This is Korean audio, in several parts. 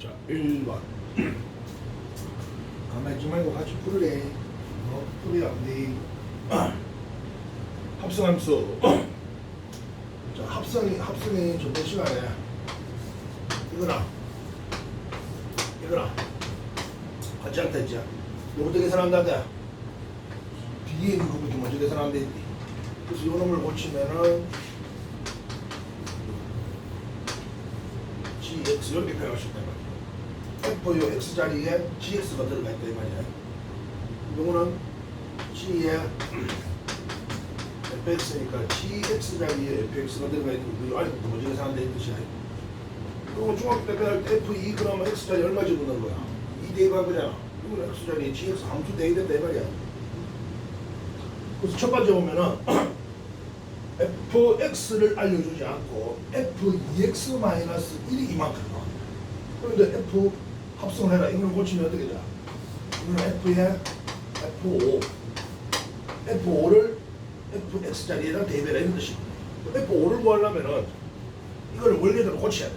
자, 1번. 가만히 있지 말고 같이 풀으래. 어, 풀이 안 돼. 합성함수. 자, 합성이, 합성이 저번 시간에 이거나, 이거나, 같이 않다 했지? 요것도 계산한다대. 뒤에 있는 거부터 먼저 계산하면 되지. 그래서 요 놈을 고치면은 GX 이렇게 수 있단 말이야. F 요 X 자리에 GX가 들어가 있다 이 말이야. 요거는 G에 FX니까 GX 자리에 FX가 들어가 있는 그 안에 먼저 계산한다 이 뜻이야. 그리고 중학교 때 배울 때 F2 그러면 X 자리 얼마 집어넣는 거야? 2 대입한 거잖아. 이거는 X 자리에 GX 함수 대입 된다 이 말이야. 그래서 첫 번째 보면은 fx를 알려주지 않고 f2x-1이 이만큼이야. 그런데 f 합성을 해라. 이걸 고치면 어떻게 돼? 이거는 f에 f5 f5를 fx 자리에다 대입해라 이런 뜻이야. f5를 구하려면은 이걸 원래대로 고쳐야 돼.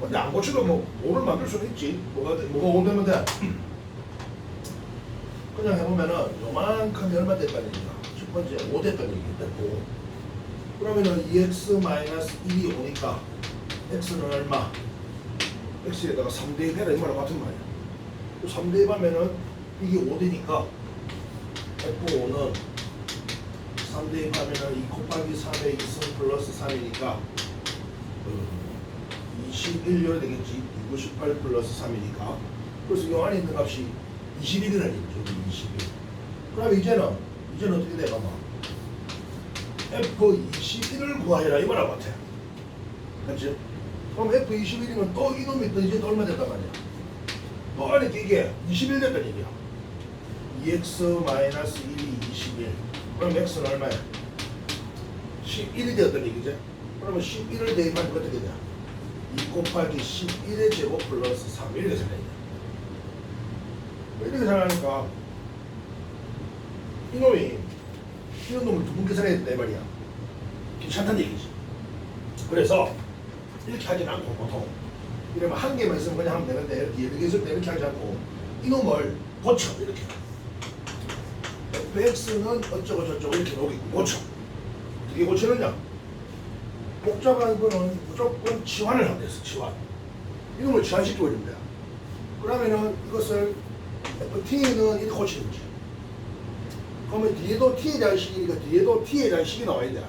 근데 안 고쳐도 뭐 5를 만들 수는 있지. 뭐가 돼? 뭐가 5 되면 돼? 그냥 해보면은 요만큼이 얼마 됐다는 얘기야. 첫 번째 5 됐다는 얘기야. 5. 그러면은 2x-1이 오니까 x는 얼마? X에다가 3대 배라 이 말과 같은 말이야. 3대 하면은 이게 5되니까 f5는 3대 하면은 2 곱하기 3의 2승 플러스 3이니까 21여 되겠지. 98 플러스 3이니까. 그래서 이 안에 있는 값이 21이라는 얘기죠. 21. 그럼 이제는 이제는 어떻게 돼? 봐봐. F21을 구하여라 이 말하고 같아. 그렇지? 그럼 F21이면 또 이놈이 또 이제 또 얼마 됐단 말이야. 또 안에 이게 21 됐단 얘기야. 2x-1이 21. 그럼 x는 얼마야? 11이 되었던 얘기지. 그러면 11을 대입하면 어떻게 돼? 2 곱하기 11의 제곱 플러스 3 이렇게 생각해. 이렇게 생각하니까 이놈이 이런 놈을 두분 계산해야 된다 이 말이야. 괜찮다는 얘기지. 그래서 이렇게 하진 않고 보통 이러면 한 개만 있으면 그냥 하면 되는데 이렇게 여러 개 있을 때 이렇게 하지 않고 이놈을 고쳐 이렇게. fx는 어쩌고 저쩌고 이렇게 여기 고쳐. 어떻게 고치느냐? 복잡한 거는 무조건 치환을 하면 됐어 치환. 이놈을 치환시키고 있는 거야. 그러면은 이것을 ft는 이렇게 고치는 거지. 그러면 뒤에도 t에 대한 식이니까 뒤에도 t에 대한 식이 나와야 돼.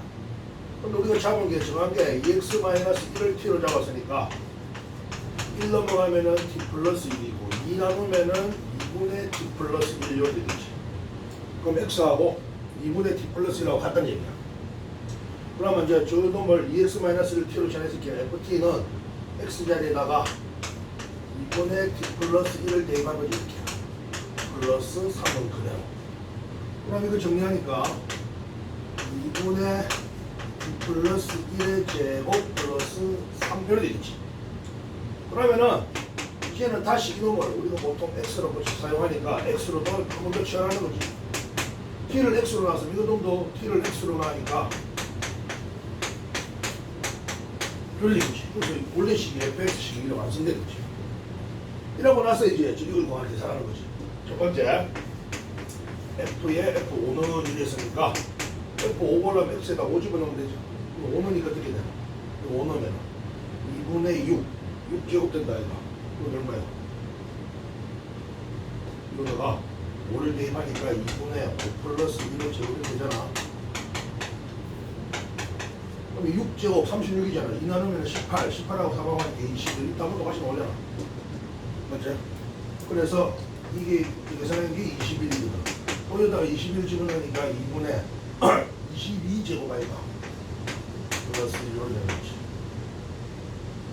근데 우리가 잡은 게 정확하게 2x-1을 t로 잡았으니까 1 넘어가면은 t 플러스 1이고 2 나누면은 2분의 t 플러스 1요 되겠지. 그럼 x하고 2분의 t 플러스 1하고 같다는 얘기야. 그러면 이제 저 놈을 2x-1을 t로 전해줄게요. ft는 x 자리에다가 2분의 t 플러스 1을 대입한 거지 이렇게. 플러스 3은 그대로. 그럼 이거 정리하니까 2분의 2 플러스 1의 제곱 플러스 3 이렇게 되겠지. 그러면은 이제는 다시 이놈을 우리가 보통 x로 고치 사용하니까 x로 더 조금 더 치환하는 거지. t를 x로 놔서 이거 놈도 t를 x로 그런 얘기지. 그래서 원래 식이 fx식이 이렇게 완성된 거지. 이러고 나서 이제 이걸 구하는 계산하는 거지. 첫 번째 F에 F5는 이랬으니까 F5 보려면 X에다 5 집어넣으면 되죠. 그럼 5는 이거 어떻게 돼? 5 넣으면 2분의 6, 6 제곱 된다 이거. 이건 얼마야? 이거다가 5를 대입하니까 2분의 5 플러스 1의 제곱이 되잖아. 그럼 6 제곱 36이잖아. 2 나누면 18, 18하고 4하고 하니까 21. 이따 한번 다시 올려라. 맞지? 그래서 이게 계산한 게 21이거든. 거기다가 21 집어넣으니까 2분의 22제곱 아이가 플러스 1을 내놓지.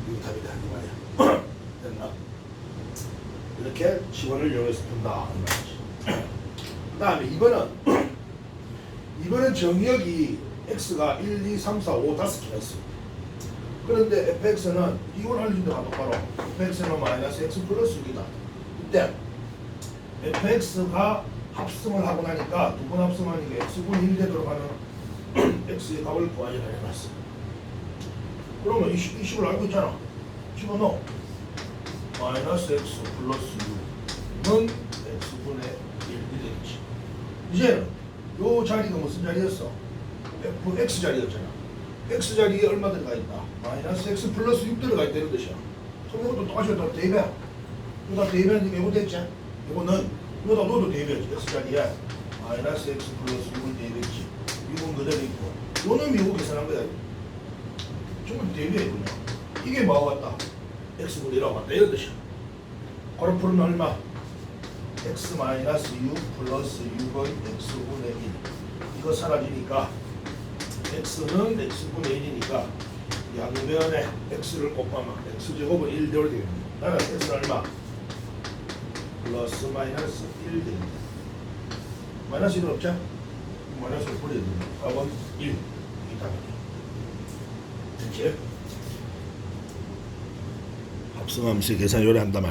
이게 답이 다. 이 말이야. 됐나? 이렇게 지원을 이용해서 푼다. 그 다음에 2번은 2번은 정의역이 x가 1, 2, 3, 4, 5, 5개가 있어. 그런데 fx는 이걸 알려준다 가 바로 fx는 마이너스 x 플러스 6이다. 이때 fx가 합성을 하고 나니까 두 번 합성하니까 x분 1 되도록 하는 x의 값을 구하자 해놨어. 그러면 이, 식- 이 식을 알고 있잖아. 집어넣어. 마이너스 x 플러스 6은 x분의 1이 되겠지. 이제는 요 자리가 무슨 자리였어? fx 자리였잖아. x 자리에 얼마 들어가 있다? 마이너스 x 플러스 6 들어가 있다는 뜻이야. 그럼 이것도 똑같이 다 대입해. 이거 다 대입했는데 이거 됐지? 이거는 이거다 너도 대입해야지. x 자리에 마이너스 x 플러스 6을 대입했지. 6은 그대로 있고. 요는 미국 계산한 거야. 정말 그냥. 이게 뭐가 같다? x분의 1하고 같다 이런 뜻이야. 풀면 얼마? x 마이너스 6 플러스 6의 x분의 1 이거 사라지니까 x는 x분의 1이니까 양면에 x를 곱하면 x제곱은 1 되어야 되겠네 나는 x는 얼마? 플러스 마이너스 1 되겠네 마이너스 1은 없죠? 버려야 됩니다 답은 1이 답이죠 됐지? 합성함수 계산 요리한단 말이야